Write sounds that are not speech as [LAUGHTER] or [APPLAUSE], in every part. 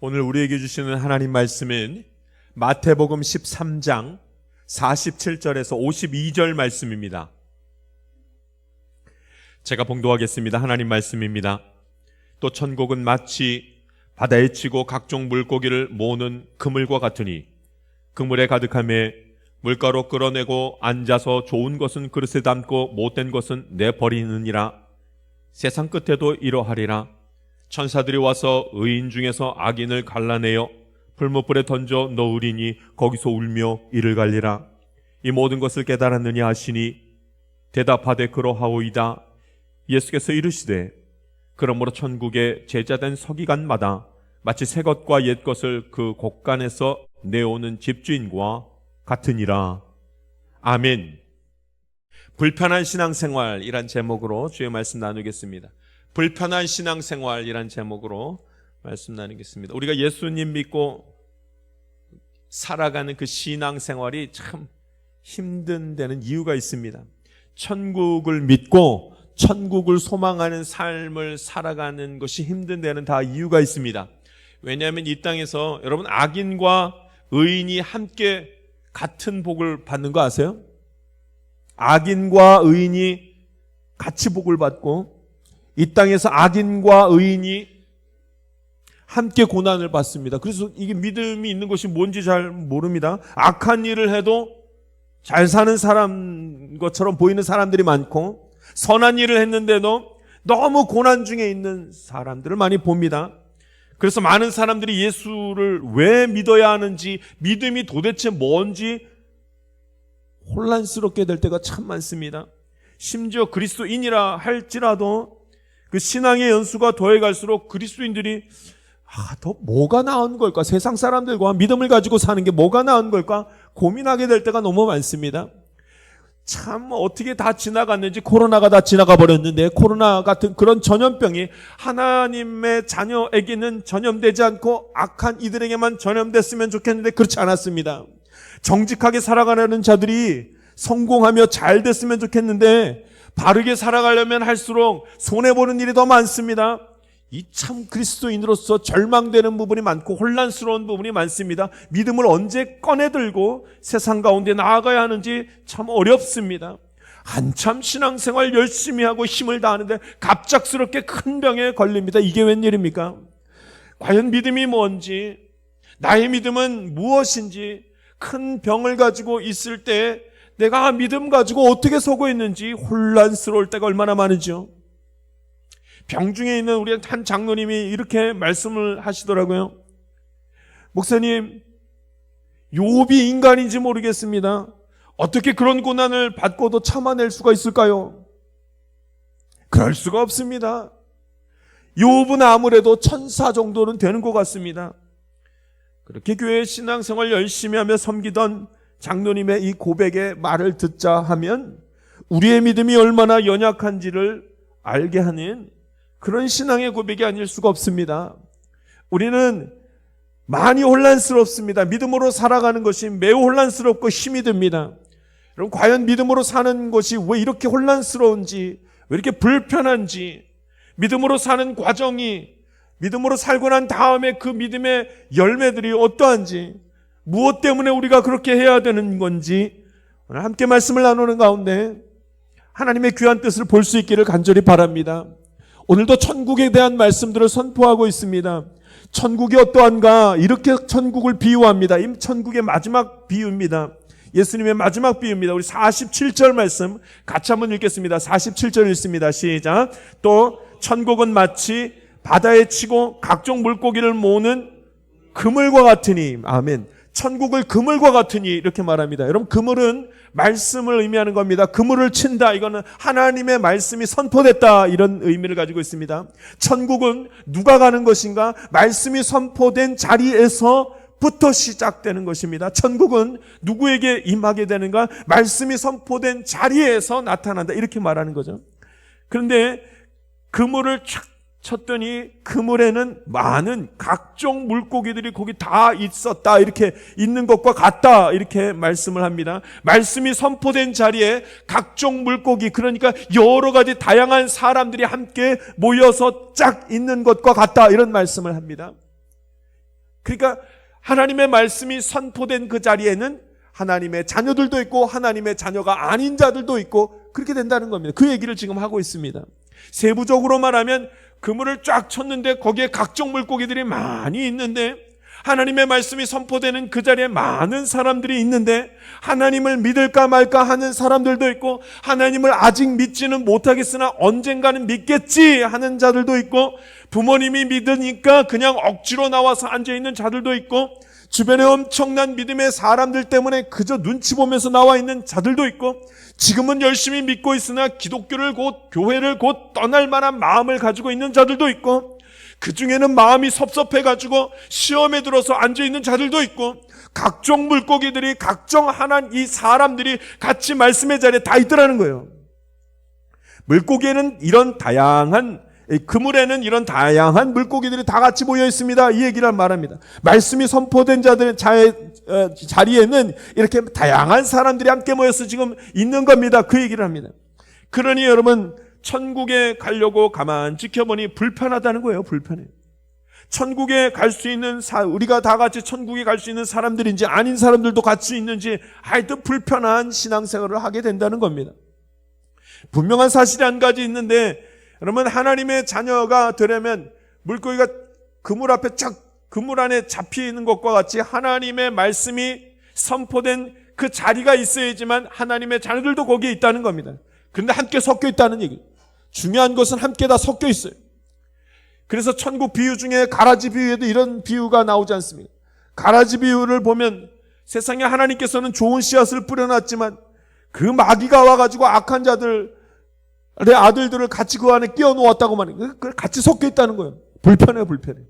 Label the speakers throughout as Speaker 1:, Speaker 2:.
Speaker 1: 오늘 우리에게 주시는 하나님 말씀은 마태복음 13장 47절에서 52절 말씀입니다. 제가 봉도하겠습니다. 하나님 말씀입니다. 또 천국은 마치 바다에 치고 각종 물고기를 모으는 그물과 같으니 그물에 가득함에 물가로 끌어내고 앉아서 좋은 것은 그릇에 담고 못된 것은 내버리느니라 세상 끝에도 이러하리라 천사들이 와서 의인 중에서 악인을 갈라내어 불못불에 던져 넣으리니 거기서 울며 이를 갈리라 이 모든 것을 깨달았느냐 하시니 대답하되 그러하오이다 예수께서 이르시되 그러므로 천국의 제자된 서기관마다 마치 새 것과 옛 것을 그 곳간에서 내오는 집주인과 같으니라. 아멘. 불편한 신앙생활이란 제목으로 주의 말씀 나누겠습니다. 불편한 신앙생활이란 제목으로 말씀 나누겠습니다. 우리가 예수님 믿고 살아가는 그 신앙생활이 참 힘든 데는 이유가 있습니다. 천국을 믿고 천국을 소망하는 삶을 살아가는 것이 힘든 데는 다 이유가 있습니다. 왜냐하면 이 땅에서 여러분 악인과 의인이 함께 같은 복을 받는 거 아세요? 악인과 의인이 같이 복을 받고 이 땅에서 악인과 의인이 함께 고난을 받습니다. 그래서 이게 믿음이 있는 것이 뭔지 잘 모릅니다. 악한 일을 해도 잘 사는 사람 것처럼 보이는 사람들이 많고 선한 일을 했는데도 너무 고난 중에 있는 사람들을 많이 봅니다. 그래서 많은 사람들이 예수를 왜 믿어야 하는지, 믿음이 도대체 뭔지 혼란스럽게 될 때가 참 많습니다. 심지어 그리스도인이라 할지라도 그 신앙의 연수가 더해 갈수록 그리스도인들이 아, 더 뭐가 나은 걸까? 세상 사람들과 믿음을 가지고 사는 게 뭐가 나은 걸까? 고민하게 될 때가 너무 많습니다. 참 어떻게 다 지나갔는지 코로나가 다 지나가 버렸는데 코로나 같은 그런 전염병이 하나님의 자녀에게는 전염되지 않고 악한 이들에게만 전염됐으면 좋겠는데 그렇지 않았습니다. 정직하게 살아가려는 자들이 성공하며 잘 됐으면 좋겠는데 바르게 살아가려면 할수록 손해보는 일이 더 많습니다. 이 참 그리스도인으로서 절망되는 부분이 많고 혼란스러운 부분이 많습니다. 믿음을 언제 꺼내들고 세상 가운데 나아가야 하는지 참 어렵습니다. 한참 신앙생활 열심히 하고 힘을 다하는데 갑작스럽게 큰 병에 걸립니다. 이게 웬일입니까? 과연 믿음이 뭔지, 나의 믿음은 무엇인지, 큰 병을 가지고 있을 때 내가 믿음 가지고 어떻게 서고 있는지 혼란스러울 때가 얼마나 많으죠. 병중에 있는 우리 한 장로님이 이렇게 말씀을 하시더라고요. 목사님, 욥이 인간인지 모르겠습니다. 어떻게 그런 고난을 받고도 참아낼 수가 있을까요? 그럴 수가 없습니다. 욥은 아무래도 천사 정도는 되는 것 같습니다. 그렇게 교회 신앙생활 열심히 하며 섬기던 장로님의 이 고백의 말을 듣자 하면 우리의 믿음이 얼마나 연약한지를 알게 하는 그런 신앙의 고백이 아닐 수가 없습니다. 우리는 많이 혼란스럽습니다. 믿음으로 살아가는 것이 매우 혼란스럽고 힘이 듭니다. 여러분, 과연 믿음으로 사는 것이 왜 이렇게 혼란스러운지, 왜 이렇게 불편한지, 믿음으로 사는 과정이, 믿음으로 살고 난 다음에 그 믿음의 열매들이 어떠한지, 무엇 때문에 우리가 그렇게 해야 되는 건지, 오늘 함께 말씀을 나누는 가운데 하나님의 귀한 뜻을 볼 수 있기를 간절히 바랍니다. 오늘도 천국에 대한 말씀들을 선포하고 있습니다. 천국이 어떠한가? 이렇게 천국을 비유합니다. 이 천국의 마지막 비유입니다. 예수님의 마지막 비유입니다. 우리 47절 말씀 같이 한번 읽겠습니다. 47절 읽습니다. 시작. 또 천국은 마치 바다에 치고 각종 물고기를 모으는 그물과 같으니 아멘. 천국을 그물과 같으니 이렇게 말합니다. 여러분 그물은 말씀을 의미하는 겁니다. 그물을 친다 이거는 하나님의 말씀이 선포됐다 이런 의미를 가지고 있습니다. 천국은 누가 가는 것인가? 말씀이 선포된 자리에서 부터 시작되는 것입니다. 천국은 누구에게 임하게 되는가? 말씀이 선포된 자리에서 나타난다. 이렇게 말하는 거죠. 그런데 그물을 촥 쳤더니 그물에는 많은 각종 물고기들이 거기 다 있었다. 이렇게 있는 것과 같다. 이렇게 말씀을 합니다. 말씀이 선포된 자리에 각종 물고기, 그러니까 여러 가지 다양한 사람들이 함께 모여서 짝 있는 것과 같다. 이런 말씀을 합니다. 그러니까 하나님의 말씀이 선포된 그 자리에는 하나님의 자녀들도 있고 하나님의 자녀가 아닌 자들도 있고 그렇게 된다는 겁니다. 그 얘기를 지금 하고 있습니다. 세부적으로 말하면 그물을 쫙 쳤는데 거기에 각종 물고기들이 많이 있는데 하나님의 말씀이 선포되는 그 자리에 많은 사람들이 있는데 하나님을 믿을까 말까 하는 사람들도 있고 하나님을 아직 믿지는 못하겠으나 언젠가는 믿겠지 하는 자들도 있고 부모님이 믿으니까 그냥 억지로 나와서 앉아 있는 자들도 있고 주변에 엄청난 믿음의 사람들 때문에 그저 눈치 보면서 나와 있는 자들도 있고 지금은 열심히 믿고 있으나 기독교를 곧 교회를 곧 떠날 만한 마음을 가지고 있는 자들도 있고 그 중에는 마음이 섭섭해 가지고 시험에 들어서 앉아 있는 자들도 있고 각종 물고기들이 각종 하나님 이 사람들이 같이 말씀의 자리에 다 있더라는 거예요. 물고기에는 이런 다양한 이 그물에는 이런 다양한 물고기들이 다 같이 모여 있습니다. 이 얘기를 말합니다. 말씀이 선포된 자들의 자, 어, 자리에는 이렇게 다양한 사람들이 함께 모여서 지금 있는 겁니다. 그 얘기를 합니다. 그러니 여러분 천국에 가려고 가만 지켜보니 불편하다는 거예요. 불편해. 천국에 갈 수 있는 사, 우리가 다 같이 천국에 갈 수 있는 사람들인지 아닌 사람들도 같이 있는지 하여튼 불편한 신앙생활을 하게 된다는 겁니다. 분명한 사실이 한 가지 있는데 여러분 하나님의 자녀가 되려면 물고기가 그물 앞에 쫙 그물 안에 잡혀 있는 것과 같이 하나님의 말씀이 선포된 그 자리가 있어야지만 하나님의 자녀들도 거기에 있다는 겁니다. 그런데 함께 섞여 있다는 얘기. 중요한 것은 함께 다 섞여 있어요. 그래서 천국 비유 중에 가라지 비유에도 이런 비유가 나오지 않습니까? 가라지 비유를 보면 세상에 하나님께서는 좋은 씨앗을 뿌려놨지만 그 마귀가 와가지고 악한 자들 의 아들들을 같이 그 안에 끼워 놓았다고 말해요. 그 같이 섞여 있다는 거예요. 불편해요, 불편해.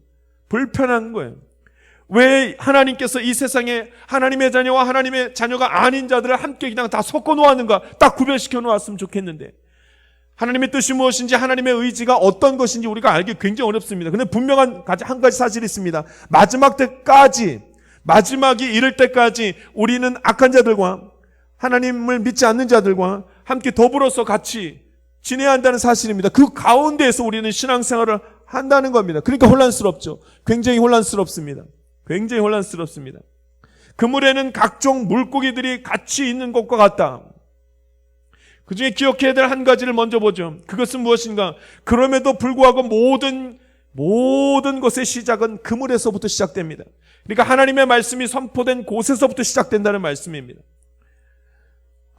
Speaker 1: 불편한 거예요. 왜 하나님께서 이 세상에 하나님의 자녀와 하나님의 자녀가 아닌 자들을 함께 그냥 다 섞어 놓았는가? 딱 구별시켜 놓았으면 좋겠는데. 하나님의 뜻이 무엇인지 하나님의 의지가 어떤 것인지 우리가 알기 굉장히 어렵습니다. 근데 분명한 한 가지 사실이 있습니다. 마지막 때까지 마지막이 이를 때까지 우리는 악한 자들과 하나님을 믿지 않는 자들과 함께 더불어서 같이 지내야 한다는 사실입니다. 그 가운데에서 우리는 신앙생활을 한다는 겁니다. 그러니까 혼란스럽죠. 굉장히 혼란스럽습니다. 굉장히 혼란스럽습니다. 그물에는 각종 물고기들이 같이 있는 것과 같다. 그 중에 기억해야 될 한 가지를 먼저 보죠. 그것은 무엇인가? 그럼에도 불구하고 모든, 모든 것의 시작은 그물에서부터 시작됩니다. 그러니까 하나님의 말씀이 선포된 곳에서부터 시작된다는 말씀입니다.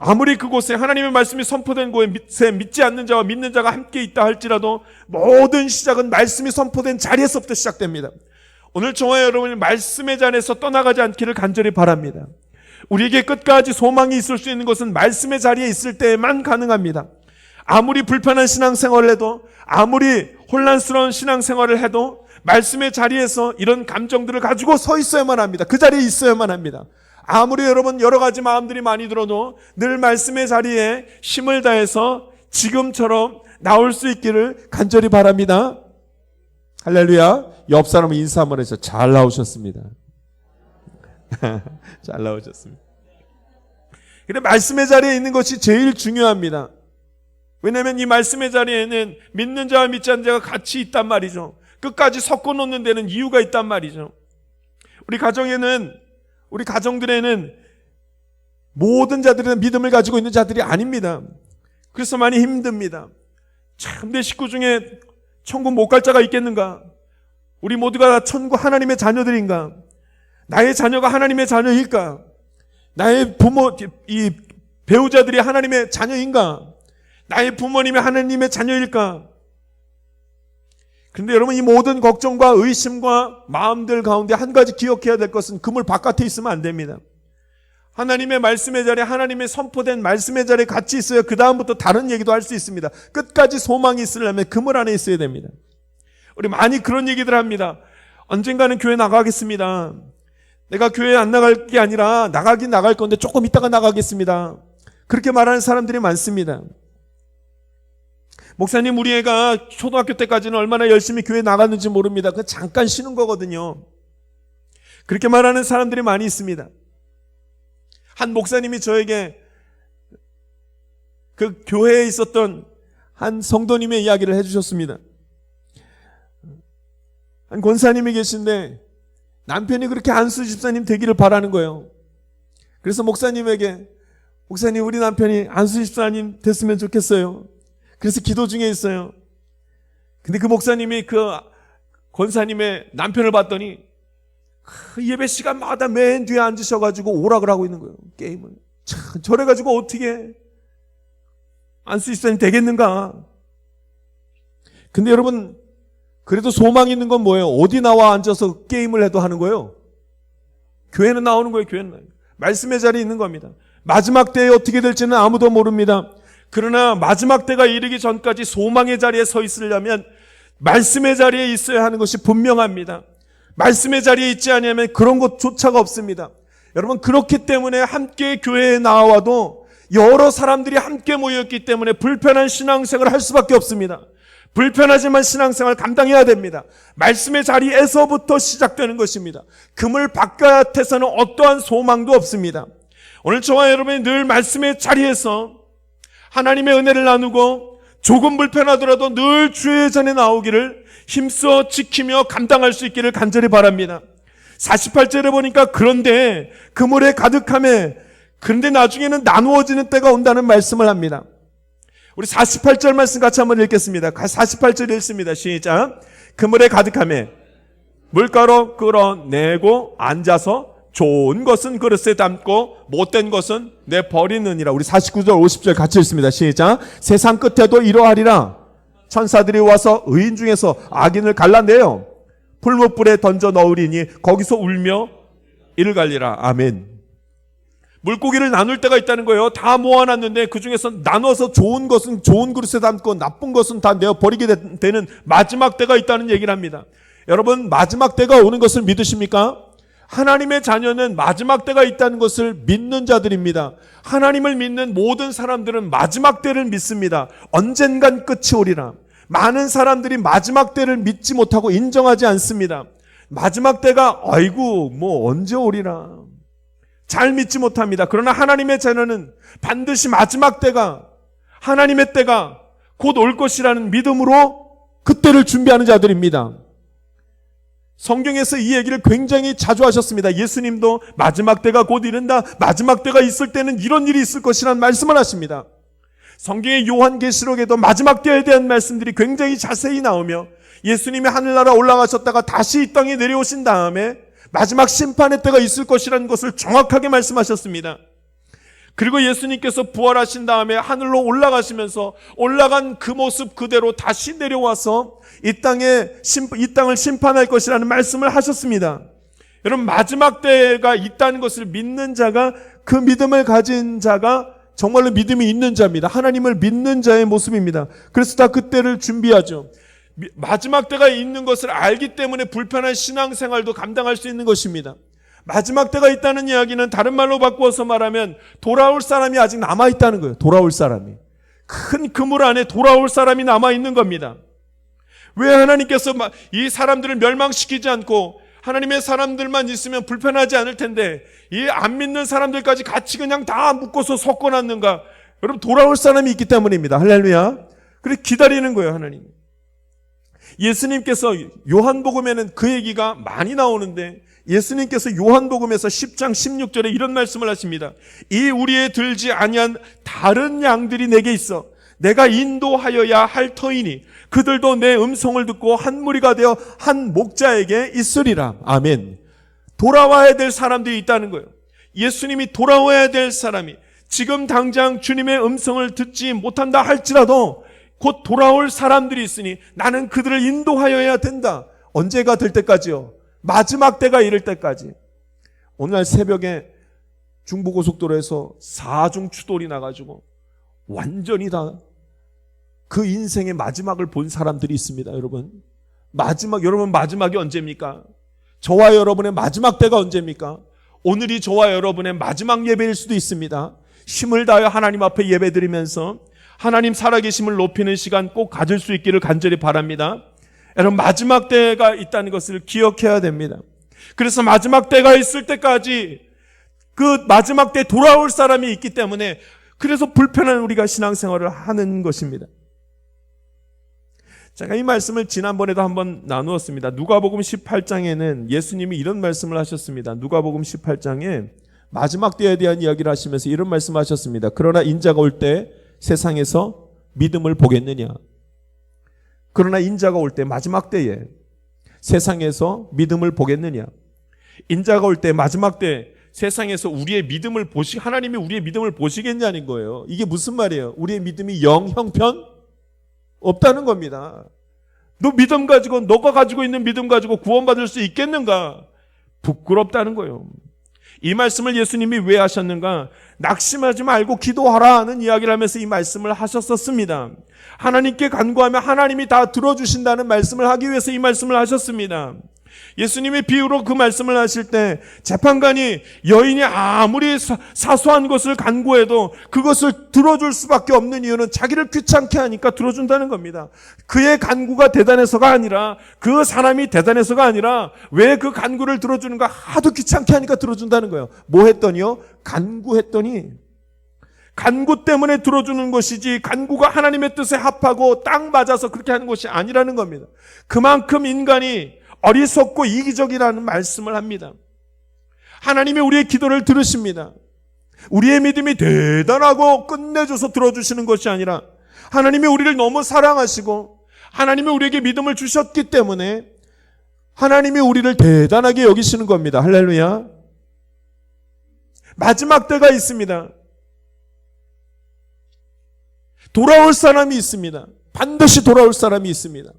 Speaker 1: 아무리 그곳에 하나님의 말씀이 선포된 곳에 믿지 않는 자와 믿는 자가 함께 있다 할지라도 모든 시작은 말씀이 선포된 자리에서부터 시작됩니다. 오늘 저와 여러분이 말씀의 자리에서 떠나가지 않기를 간절히 바랍니다. 우리에게 끝까지 소망이 있을 수 있는 것은 말씀의 자리에 있을 때에만 가능합니다. 아무리 불편한 신앙생활을 해도 아무리 혼란스러운 신앙생활을 해도 말씀의 자리에서 이런 감정들을 가지고 서 있어야만 합니다. 그 자리에 있어야만 합니다. 아무리 여러분 여러 가지 마음들이 많이 들어도 늘 말씀의 자리에 힘을 다해서 지금처럼 나올 수 있기를 간절히 바랍니다. 할렐루야. 옆 사람 인사 한번 해서 잘 나오셨습니다. [LAUGHS] 잘 나오셨습니다. 근데 말씀의 자리에 있는 것이 제일 중요합니다. 왜냐하면 이 말씀의 자리에는 믿는 자와 믿지 않는 자가 같이 있단 말이죠. 끝까지 섞어 놓는 데는 이유가 있단 말이죠. 우리 가정에는 우리 가정들에는 모든 자들은 믿음을 가지고 있는 자들이 아닙니다. 그래서 많이 힘듭니다. 참, 내 식구 중에 천국 못 갈 자가 있겠는가? 우리 모두가 천국 하나님의 자녀들인가? 나의 자녀가 하나님의 자녀일까? 나의 부모, 이 배우자들이 하나님의 자녀인가? 나의 부모님이 하나님의 자녀일까? 근데 여러분 이 모든 걱정과 의심과 마음들 가운데 한 가지 기억해야 될 것은 그물 바깥에 있으면 안 됩니다. 하나님의 말씀의 자리에 하나님의 선포된 말씀의 자리에 같이 있어야 그 다음부터 다른 얘기도 할 수 있습니다. 끝까지 소망이 있으려면 그물 안에 있어야 됩니다. 우리 많이 그런 얘기들 합니다. 언젠가는 교회 나가겠습니다. 내가 교회 안 나갈 게 아니라 나가긴 나갈 건데 조금 있다가 나가겠습니다. 그렇게 말하는 사람들이 많습니다. 목사님, 우리 애가 초등학교 때까지는 얼마나 열심히 교회 나갔는지 모릅니다. 그 잠깐 쉬는 거거든요. 그렇게 말하는 사람들이 많이 있습니다. 한 목사님이 저에게 그 교회에 있었던 한 성도님의 이야기를 해주셨습니다. 한 권사님이 계신데 남편이 그렇게 안수 집사님 되기를 바라는 거예요. 그래서 목사님에게 목사님 우리 남편이 안수 집사님 됐으면 좋겠어요. 그래서 기도 중에 있어요. 근데 그 목사님이 그 권사님의 남편을 봤더니 그 예배 시간마다 맨 뒤에 앉으셔가지고 오락을 하고 있는 거예요. 게임을. 참, 저래가지고 어떻게 안수 집사님 되겠는가? 근데 여러분, 그래도 소망 있는 건 뭐예요? 어디 나와 앉아서 게임을 해도 하는 거예요? 교회는 나오는 거예요, 교회는. 말씀의 자리에 있는 겁니다. 마지막 때에 어떻게 될지는 아무도 모릅니다. 그러나 마지막 때가 이르기 전까지 소망의 자리에 서 있으려면 말씀의 자리에 있어야 하는 것이 분명합니다. 말씀의 자리에 있지 않으면 그런 것조차가 없습니다. 여러분 그렇기 때문에 함께 교회에 나와도 여러 사람들이 함께 모였기 때문에 불편한 신앙생활을 할 수밖에 없습니다. 불편하지만 신앙생활 감당해야 됩니다. 말씀의 자리에서부터 시작되는 것입니다. 그물 바깥에서는 어떠한 소망도 없습니다. 오늘 저와 여러분이 늘 말씀의 자리에서 하나님의 은혜를 나누고 조금 불편하더라도 늘 주의 전에 나오기를 힘써 지키며 감당할 수 있기를 간절히 바랍니다. 48절에 보니까 그런데 그물에 가득함에 그런데 나중에는 나누어지는 때가 온다는 말씀을 합니다. 우리 48절 말씀 같이 한번 읽겠습니다. 48절 읽습니다. 시작. 그물에 가득함에 물가로 끌어내고 앉아서 좋은 것은 그릇에 담고 못된 것은 내 버리느니라. 우리 49절 50절 같이 읽습니다. 시작. 세상 끝에도 이러하리라. 천사들이 와서 의인 중에서 악인을 갈라내요. 풀무불에 던져 넣으리니 거기서 울며 이를 갈리라. 아멘. 물고기를 나눌 때가 있다는 거예요. 다 모아놨는데 그 중에서 나눠서 좋은 것은 좋은 그릇에 담고 나쁜 것은 다 내어 버리게 되는 마지막 때가 있다는 얘기를 합니다. 여러분 마지막 때가 오는 것을 믿으십니까? 하나님의 자녀는 마지막 때가 있다는 것을 믿는 자들입니다. 하나님을 믿는 모든 사람들은 마지막 때를 믿습니다. 언젠간 끝이 오리라. 많은 사람들이 마지막 때를 믿지 못하고 인정하지 않습니다. 마지막 때가 아이고 뭐 언제 오리라. 잘 믿지 못합니다. 그러나 하나님의 자녀는 반드시 마지막 때가 하나님의 때가 곧 올 것이라는 믿음으로 그때를 준비하는 자들입니다. 성경에서 이 얘기를 굉장히 자주 하셨습니다. 예수님도 마지막 때가 곧 이른다. 마지막 때가 있을 때는 이런 일이 있을 것이라는 말씀을 하십니다. 성경의 요한계시록에도 마지막 때에 대한 말씀들이 굉장히 자세히 나오며 예수님이 하늘나라 올라가셨다가 다시 이 땅에 내려오신 다음에 마지막 심판의 때가 있을 것이라는 것을 정확하게 말씀하셨습니다. 그리고 예수님께서 부활하신 다음에 하늘로 올라가시면서 올라간 그 모습 그대로 다시 내려와서 이 땅에 이 땅을 심판할 것이라는 말씀을 하셨습니다. 여러분 마지막 때가 있다는 것을 믿는 자가 그 믿음을 가진 자가 정말로 믿음이 있는 자입니다. 하나님을 믿는 자의 모습입니다. 그래서 다 그때를 준비하죠. 마지막 때가 있는 것을 알기 때문에 불편한 신앙생활도 감당할 수 있는 것입니다. 마지막 때가 있다는 이야기는 다른 말로 바꾸어서 말하면 돌아올 사람이 아직 남아 있다는 거예요. 돌아올 사람이. 큰 그물 안에 돌아올 사람이 남아 있는 겁니다. 왜 하나님께서 이 사람들을 멸망시키지 않고 하나님의 사람들만 있으면 불편하지 않을 텐데 이 안 믿는 사람들까지 같이 그냥 다 묶어서 섞어 놨는가? 여러분 돌아올 사람이 있기 때문입니다. 할렐루야. 그래 기다리는 거예요, 하나님. 예수님께서 요한복음에는 그 얘기가 많이 나오는데 예수님께서 요한복음에서 10장 16절에 이런 말씀을 하십니다. 이 우리에 들지 아니한 다른 양들이 내게 있어 내가 인도하여야 할 터이니 그들도 내 음성을 듣고 한 무리가 되어 한 목자에게 있으리라. 아멘. 돌아와야 될 사람들이 있다는 거예요. 예수님이 돌아와야 될 사람이 지금 당장 주님의 음성을 듣지 못한다 할지라도 곧 돌아올 사람들이 있으니 나는 그들을 인도하여야 된다. 언제가 될 때까지요? 마지막 때가 이를 때까지. 오늘 새벽에 중부고속도로에서 사중 추돌이 나가지고 완전히 다 그 인생의 마지막을 본 사람들이 있습니다, 여러분. 마지막, 여러분 마지막이 언제입니까? 저와 여러분의 마지막 때가 언제입니까? 오늘이 저와 여러분의 마지막 예배일 수도 있습니다. 힘을 다하여 하나님 앞에 예배 드리면서 하나님 살아계심을 높이는 시간 꼭 가질 수 있기를 간절히 바랍니다. 여러분 마지막 때가 있다는 것을 기억해야 됩니다. 그래서 마지막 때가 있을 때까지 그 마지막 때 돌아올 사람이 있기 때문에 그래서 불편한 우리가 신앙생활을 하는 것입니다. 제가 이 말씀을 지난번에도 한번 나누었습니다. 누가복음 18장에는 예수님이 이런 말씀을 하셨습니다. 누가복음 18장에 마지막 때에 대한 이야기를 하시면서 이런 말씀하셨습니다. 그러나 인자가 올 때 세상에서 믿음을 보겠느냐? 그러나 인자가 올 때 마지막 때에 세상에서 믿음을 보겠느냐? 인자가 올 때 마지막 때 세상에서 우리의 믿음을 보시 하나님이 우리의 믿음을 보시겠냐는 거예요. 이게 무슨 말이에요? 우리의 믿음이 영 형편 없다는 겁니다. 너 믿음 가지고 너가 가지고 있는 믿음 가지고 구원받을 수 있겠는가? 부끄럽다는 거예요. 이 말씀을 예수님이 왜 하셨는가? 낙심하지 말고 기도하라는 이야기를 하면서 이 말씀을 하셨었습니다. 하나님께 간구하면 하나님이 다 들어주신다는 말씀을 하기 위해서 이 말씀을 하셨습니다. 예수님이 비유로 그 말씀을 하실 때 재판관이 여인이 아무리 사, 사소한 것을 간구해도 그것을 들어줄 수밖에 없는 이유는 자기를 귀찮게 하니까 들어준다는 겁니다. 그의 간구가 대단해서가 아니라 그 사람이 대단해서가 아니라 왜 그 간구를 들어주는가 하도 귀찮게 하니까 들어준다는 거예요. 뭐 했더니요? 간구했더니 간구 때문에 들어주는 것이지 간구가 하나님의 뜻에 합하고 딱 맞아서 그렇게 하는 것이 아니라는 겁니다. 그만큼 인간이 어리석고 이기적이라는 말씀을 합니다. 하나님이 우리의 기도를 들으십니다. 우리의 믿음이 대단하고 끝내줘서 들어주시는 것이 아니라 하나님이 우리를 너무 사랑하시고 하나님이 우리에게 믿음을 주셨기 때문에 하나님이 우리를 대단하게 여기시는 겁니다. 할렐루야. 마지막 때가 있습니다. 돌아올 사람이 있습니다. 반드시 돌아올 사람이 있습니다.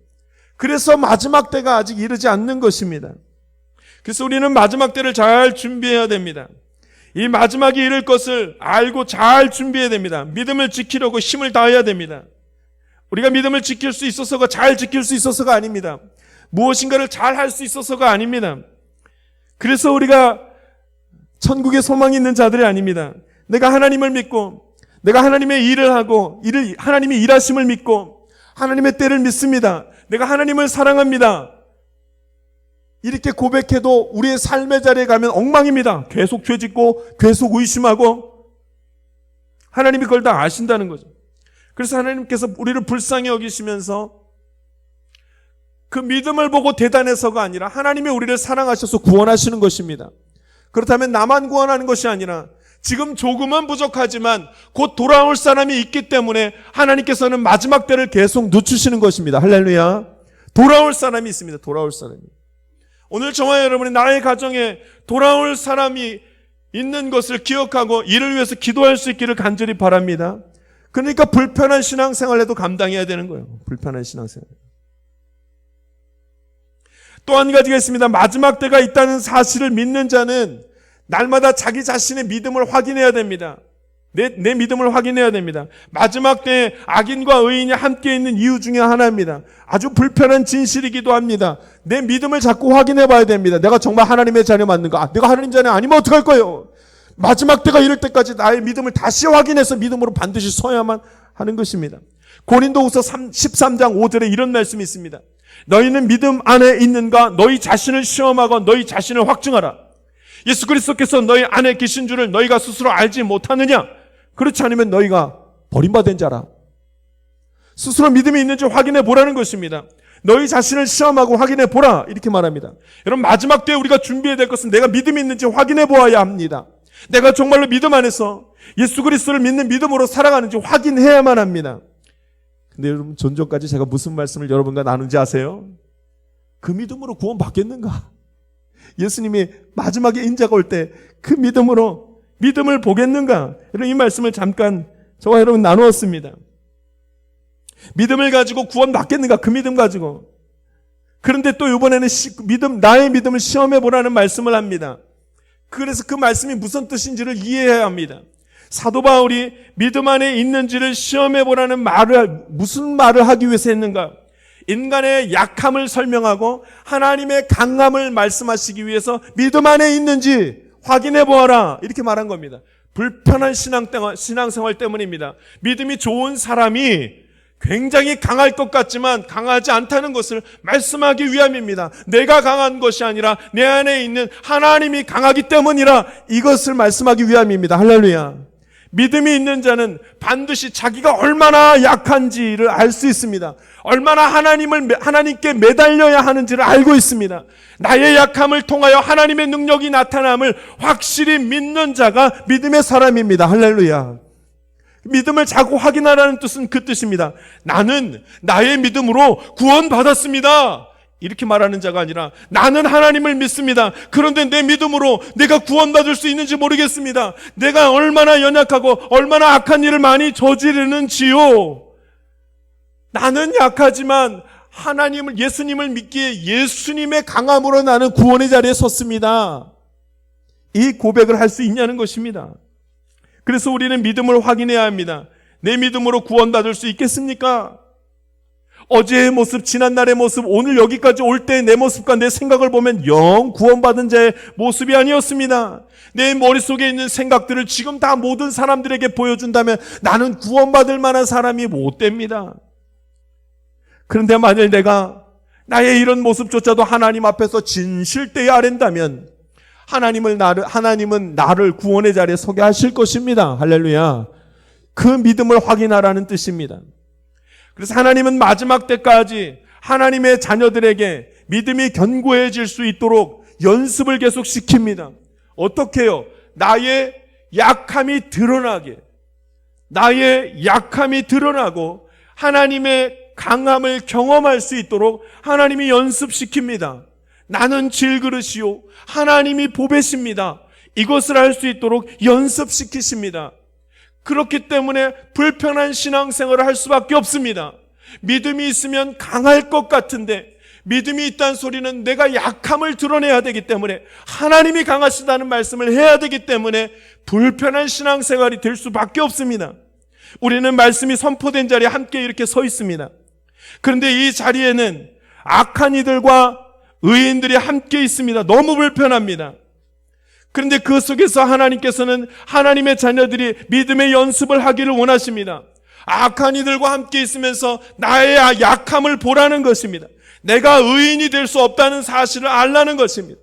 Speaker 1: 그래서 마지막 때가 아직 이르지 않는 것입니다. 그래서 우리는 마지막 때를 잘 준비해야 됩니다. 이 마지막이 이를 것을 알고 잘 준비해야 됩니다. 믿음을 지키려고 힘을 다해야 됩니다. 우리가 믿음을 지킬 수 있어서가 잘 지킬 수 있어서가 아닙니다. 무엇인가를 잘 할 수 있어서가 아닙니다. 그래서 우리가 천국에 소망이 있는 자들이 아닙니다. 내가 하나님을 믿고 내가 하나님의 일을 하고 일을 하나님이 일하심을 믿고 하나님의 때를 믿습니다. 내가 하나님을 사랑합니다. 이렇게 고백해도 우리의 삶의 자리에 가면 엉망입니다. 계속 죄 짓고 계속 의심하고 하나님이 그걸 다 아신다는 거죠. 그래서 하나님께서 우리를 불쌍히 여기시면서 그 믿음을 보고 대단해서가 아니라 하나님이 우리를 사랑하셔서 구원하시는 것입니다. 그렇다면 나만 구원하는 것이 아니라 지금 조금은 부족하지만 곧 돌아올 사람이 있기 때문에 하나님께서는 마지막 때를 계속 늦추시는 것입니다. 할렐루야. 돌아올 사람이 있습니다. 돌아올 사람이. 오늘 저와 여러분이 나의 가정에 돌아올 사람이 있는 것을 기억하고 이를 위해서 기도할 수 있기를 간절히 바랍니다. 그러니까 불편한 신앙생활에도 감당해야 되는 거예요. 불편한 신앙생활. 또 한 가지가 있습니다. 마지막 때가 있다는 사실을 믿는 자는 날마다 자기 자신의 믿음을 확인해야 됩니다. 내, 내 믿음을 확인해야 됩니다. 마지막 때에 악인과 의인이 함께 있는 이유 중에 하나입니다. 아주 불편한 진실이기도 합니다. 내 믿음을 자꾸 확인해 봐야 됩니다. 내가 정말 하나님의 자녀 맞는가? 아, 내가 하나님 자녀 아니면 어떡할 거예요? 마지막 때가 이럴 때까지 나의 믿음을 다시 확인해서 믿음으로 반드시 서야만 하는 것입니다. 고린도후서 13장 5절에 이런 말씀이 있습니다. 너희는 믿음 안에 있는가? 너희 자신을 시험하고 너희 자신을 확증하라. 예수 그리스도께서 너희 안에 계신 줄을 너희가 스스로 알지 못하느냐? 그렇지 않으면 너희가 버림받은 자라. 스스로 믿음이 있는지 확인해 보라는 것입니다. 너희 자신을 시험하고 확인해 보라. 이렇게 말합니다. 여러분, 마지막 때에 우리가 준비해야 될 것은 내가 믿음이 있는지 확인해 보아야 합니다. 내가 정말로 믿음 안에서 예수 그리스도를 믿는 믿음으로 살아가는지 확인해야만 합니다. 근데 여러분, 전전까지 제가 무슨 말씀을 여러분과 나눈지 아세요? 그 믿음으로 구원 받겠는가? 예수님이 마지막에 인자가 올 때 그 믿음으로 믿음을 보겠는가? 이 말씀을 잠깐 저와 여러분 나누었습니다. 믿음을 가지고 구원 받겠는가? 그 믿음 가지고. 그런데 또 이번에는 시, 믿음, 나의 믿음을 시험해 보라는 말씀을 합니다. 그래서 그 말씀이 무슨 뜻인지를 이해해야 합니다. 사도 바울이 믿음 안에 있는지를 시험해 보라는 말을, 무슨 말을 하기 위해서 했는가? 인간의 약함을 설명하고 하나님의 강함을 말씀하시기 위해서 믿음 안에 있는지 확인해 보아라. 이렇게 말한 겁니다. 불편한 신앙생활 때문입니다. 믿음이 좋은 사람이 굉장히 강할 것 같지만 강하지 않다는 것을 말씀하기 위함입니다. 내가 강한 것이 아니라 내 안에 있는 하나님이 강하기 때문이라 이것을 말씀하기 위함입니다. 할렐루야. 믿음이 있는 자는 반드시 자기가 얼마나 약한지를 알 수 있습니다. 얼마나 하나님을 하나님께 매달려야 하는지를 알고 있습니다. 나의 약함을 통하여 하나님의 능력이 나타남을 확실히 믿는 자가 믿음의 사람입니다. 할렐루야. 믿음을 자꾸 확인하라는 뜻은 그 뜻입니다. 나는 나의 믿음으로 구원받았습니다. 이렇게 말하는 자가 아니라 나는 하나님을 믿습니다. 그런데 내 믿음으로 내가 구원받을 수 있는지 모르겠습니다. 내가 얼마나 연약하고 얼마나 악한 일을 많이 저지르는지요. 나는 약하지만 하나님을 예수님을 믿기에 예수님의 강함으로 나는 구원의 자리에 섰습니다. 이 고백을 할 수 있냐는 것입니다. 그래서 우리는 믿음을 확인해야 합니다. 내 믿음으로 구원받을 수 있겠습니까? 어제의 모습, 지난날의 모습, 오늘 여기까지 올때내 모습과 내 생각을 보면 영 구원받은 자의 모습이 아니었습니다. 내 머릿속에 있는 생각들을 지금 다 모든 사람들에게 보여준다면 나는 구원받을 만한 사람이 못 됩니다. 그런데 만일 내가 나의 이런 모습조차도 하나님 앞에서 진실되이 아랜다면 하나님을 나를 하나님은 나를 구원의 자리에 서게 하실 것입니다. 할렐루야. 그 믿음을 확인하라는 뜻입니다. 그래서 하나님은 마지막 때까지 하나님의 자녀들에게 믿음이 견고해질 수 있도록 연습을 계속 시킵니다. 어떻게요? 나의 약함이 드러나게. 나의 약함이 드러나고 하나님의 강함을 경험할 수 있도록 하나님이 연습시킵니다. 나는 질그릇이요. 하나님이 보배십니다. 이것을 할 수 있도록 연습시키십니다. 그렇기 때문에 불편한 신앙생활을 할 수밖에 없습니다. 믿음이 있으면 강할 것 같은데 믿음이 있다는 소리는 내가 약함을 드러내야 되기 때문에 하나님이 강하시다는 말씀을 해야 되기 때문에 불편한 신앙생활이 될 수밖에 없습니다. 우리는 말씀이 선포된 자리에 함께 이렇게 서 있습니다. 그런데 이 자리에는 악한 이들과 의인들이 함께 있습니다. 너무 불편합니다. 그런데 그 속에서 하나님께서는 하나님의 자녀들이 믿음의 연습을 하기를 원하십니다. 악한 이들과 함께 있으면서 나의 약함을 보라는 것입니다. 내가 의인이 될 수 없다는 사실을 알라는 것입니다.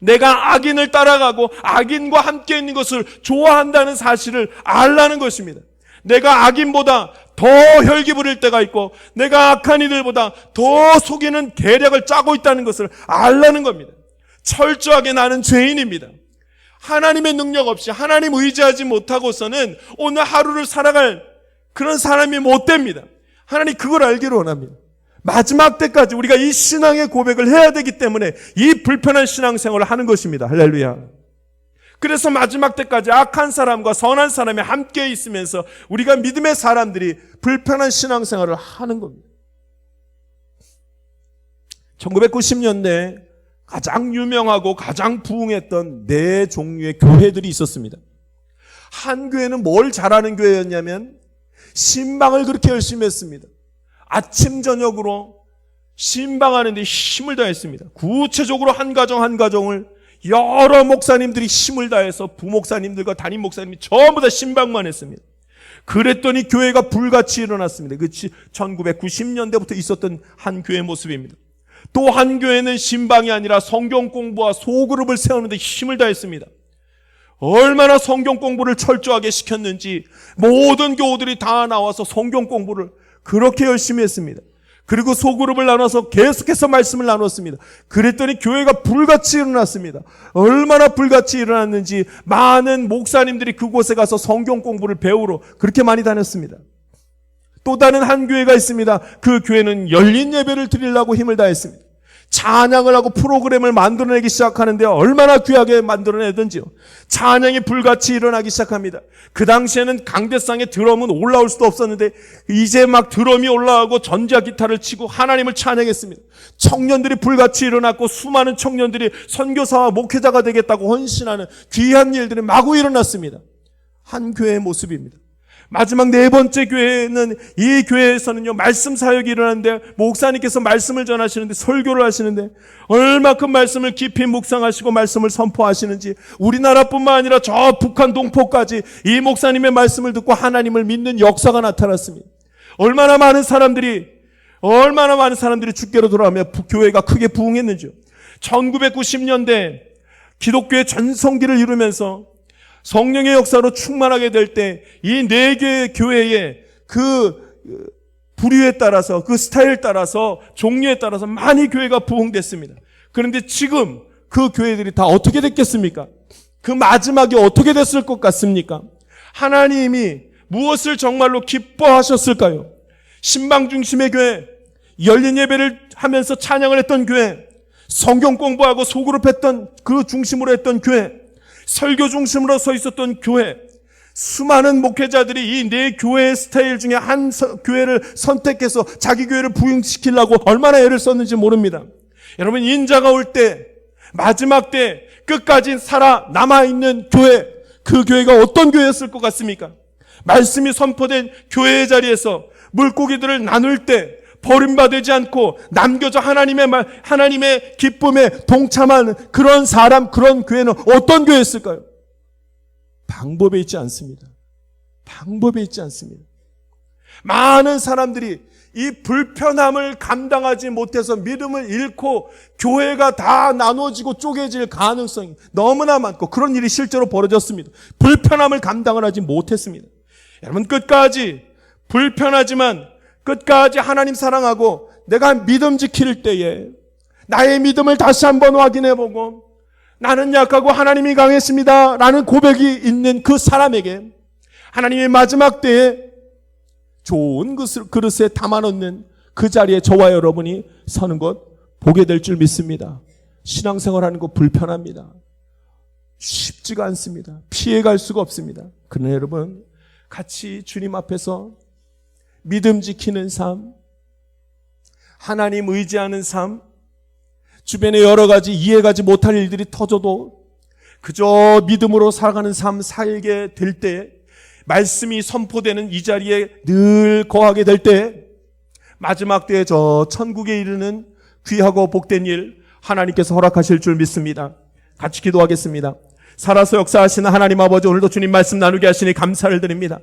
Speaker 1: 내가 악인을 따라가고 악인과 함께 있는 것을 좋아한다는 사실을 알라는 것입니다. 내가 악인보다 더 혈기 부릴 때가 있고 내가 악한 이들보다 더 속이는 계략을 짜고 있다는 것을 알라는 겁니다. 철저하게 나는 죄인입니다. 하나님의 능력 없이 하나님 의지하지 못하고서는 오늘 하루를 살아갈 그런 사람이 못 됩니다. 하나님 그걸 알기를 원합니다. 마지막 때까지 우리가 이 신앙의 고백을 해야 되기 때문에 이 불편한 신앙생활을 하는 것입니다. 할렐루야. 그래서 마지막 때까지 악한 사람과 선한 사람이 함께 있으면서 우리가 믿음의 사람들이 불편한 신앙생활을 하는 겁니다. 1990년대 가장 유명하고 가장 부흥했던 네 종류의 교회들이 있었습니다. 한 교회는 뭘 잘하는 교회였냐면 신방을 그렇게 열심히 했습니다. 아침 저녁으로 신방하는데 힘을 다했습니다. 구체적으로 한 가정 한 가정을 여러 목사님들이 힘을 다해서 부목사님들과 담임 목사님이 전부 다 신방만 했습니다. 그랬더니 교회가 불같이 일어났습니다. 그 1990년대부터 있었던 한 교회 모습입니다. 또 한 교회는 신방이 아니라 성경 공부와 소그룹을 세우는데 힘을 다했습니다. 얼마나 성경 공부를 철저하게 시켰는지 모든 교우들이 다 나와서 성경 공부를 그렇게 열심히 했습니다. 그리고 소그룹을 나눠서 계속해서 말씀을 나눴습니다. 그랬더니 교회가 불같이 일어났습니다. 얼마나 불같이 일어났는지 많은 목사님들이 그곳에 가서 성경 공부를 배우러 그렇게 많이 다녔습니다. 또 다른 한 교회가 있습니다. 그 교회는 열린 예배를 드리려고 힘을 다했습니다. 찬양을 하고 프로그램을 만들어내기 시작하는데 얼마나 귀하게 만들어내든지요. 찬양이 불같이 일어나기 시작합니다. 그 당시에는 강대상에 드럼은 올라올 수도 없었는데 이제 막 드럼이 올라오고 전자 기타를 치고 하나님을 찬양했습니다. 청년들이 불같이 일어났고 수많은 청년들이 선교사와 목회자가 되겠다고 헌신하는 귀한 일들이 마구 일어났습니다. 한 교회의 모습입니다. 마지막 네 번째 교회는 이 교회에서는요 말씀 사역이 일어나는데 목사님께서 말씀을 전하시는데 설교를 하시는데 얼마큼 말씀을 깊이 묵상하시고 말씀을 선포하시는지 우리나라뿐만 아니라 저 북한 동포까지 이 목사님의 말씀을 듣고 하나님을 믿는 역사가 나타났습니다. 얼마나 많은 사람들이 얼마나 많은 사람들이 주께로 돌아오며 교회가 크게 부흥했는지요. 1990년대 기독교의 전성기를 이루면서 성령의 역사로 충만하게 될 때 이 네 개의 교회의 그 부류에 따라서 그 스타일 따라서 종류에 따라서 많이 교회가 부흥됐습니다. 그런데 지금 그 교회들이 다 어떻게 됐겠습니까? 그 마지막이 어떻게 됐을 것 같습니까? 하나님이 무엇을 정말로 기뻐하셨을까요? 신방 중심의 교회, 열린 예배를 하면서 찬양을 했던 교회, 성경 공부하고 소그룹 했던 그 중심으로 했던 교회, 설교 중심으로 서 있었던 교회, 수많은 목회자들이 이 네 교회의 스타일 중에 한 서- 교회를 선택해서 자기 교회를 부흥시키려고 얼마나 애를 썼는지 모릅니다. 여러분, 인자가 올 때, 마지막 때, 끝까지 살아 남아있는 교회, 그 교회가 어떤 교회였을 것 같습니까? 말씀이 선포된 교회의 자리에서 물고기들을 나눌 때, 버림받지 않고 남겨져 하나님의 말, 하나님의 기쁨에 동참하는 그런 사람, 그런 교회는 어떤 교회였을까요? 방법에 있지 않습니다. 방법에 있지 않습니다. 많은 사람들이 이 불편함을 감당하지 못해서 믿음을 잃고 교회가 다 나눠지고 쪼개질 가능성이 너무나 많고 그런 일이 실제로 벌어졌습니다. 불편함을 감당을 하지 못했습니다. 여러분 끝까지 불편하지만 끝까지 하나님 사랑하고 내가 믿음 지킬 때에 나의 믿음을 다시 한번 확인해 보고 나는 약하고 하나님이 강했습니다. 라는 고백이 있는 그 사람에게 하나님의 마지막 때에 좋은 그릇- 그릇에 담아놓는 그 자리에 저와 여러분이 서는 것 보게 될 줄 믿습니다. 신앙생활 하는 거 불편합니다. 쉽지가 않습니다. 피해갈 수가 없습니다. 그러나 여러분 같이 주님 앞에서 믿음 지키는 삶, 하나님 의지하는 삶, 주변에 여러 가지 이해가지 못할 일들이 터져도 그저 믿음으로 살아가는 삶 살게 될 때, 말씀이 선포되는 이 자리에 늘 거하게 될 때, 마지막 때에 저 천국에 이르는 귀하고 복된 일 하나님께서 허락하실 줄 믿습니다. 같이 기도하겠습니다. 살아서 역사하시는 하나님 아버지 오늘도 주님 말씀 나누게 하시니 감사를 드립니다.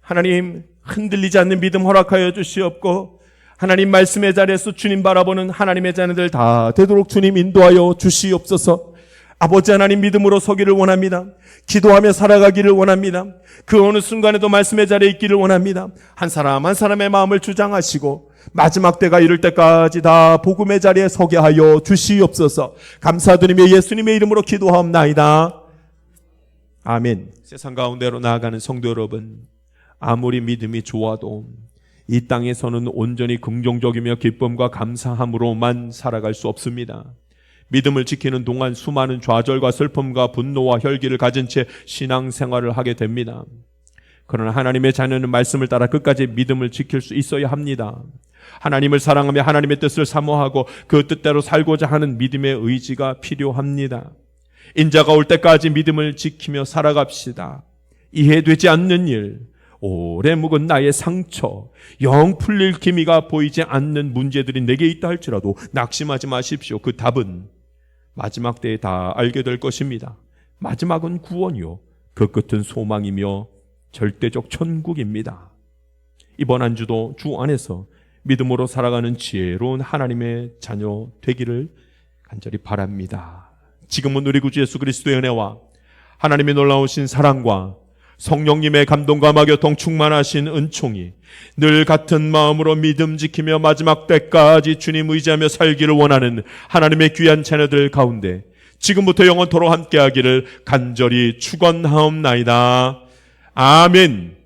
Speaker 1: 하나님 흔들리지 않는 믿음 허락하여 주시옵고 하나님 말씀의 자리에서 주님 바라보는 하나님의 자녀들 다 되도록 주님 인도하여 주시옵소서. 아버지 하나님 믿음으로 서기를 원합니다. 기도하며 살아가기를 원합니다. 그 어느 순간에도 말씀의 자리에 있기를 원합니다. 한 사람 한 사람의 마음을 주장하시고 마지막 때가 이를 때까지 다 복음의 자리에 서게 하여 주시옵소서. 감사드리며 예수님의 이름으로 기도하옵나이다. 아멘. 세상 가운데로 나아가는 성도 여러분, 아무리 믿음이 좋아도 이 땅에서는 온전히 긍정적이며 기쁨과 감사함으로만 살아갈 수 없습니다. 믿음을 지키는 동안 수많은 좌절과 슬픔과 분노와 혈기를 가진 채 신앙생활을 하게 됩니다. 그러나 하나님의 자녀는 말씀을 따라 끝까지 믿음을 지킬 수 있어야 합니다. 하나님을 사랑하며 하나님의 뜻을 사모하고 그 뜻대로 살고자 하는 믿음의 의지가 필요합니다. 인자가 올 때까지 믿음을 지키며 살아갑시다. 이해되지 않는 일, 오래 묵은 나의 상처, 영 풀릴 기미가 보이지 않는 문제들이 내게 있다 할지라도 낙심하지 마십시오. 그 답은 마지막 때에 다 알게 될 것입니다. 마지막은 구원이요. 그 끝은 소망이며 절대적 천국입니다. 이번 한 주도 주 안에서 믿음으로 살아가는 지혜로운 하나님의 자녀 되기를 간절히 바랍니다. 지금은 우리 구주 예수 그리스도의 은혜와 하나님의 놀라우신 사랑과 성령님의 감동과 마교통 충만하신 은총이 늘 같은 마음으로 믿음 지키며 마지막 때까지 주님 의지하며 살기를 원하는 하나님의 귀한 자녀들 가운데 지금부터 영원토로 함께하기를 간절히 축원하옵나이다. 아멘.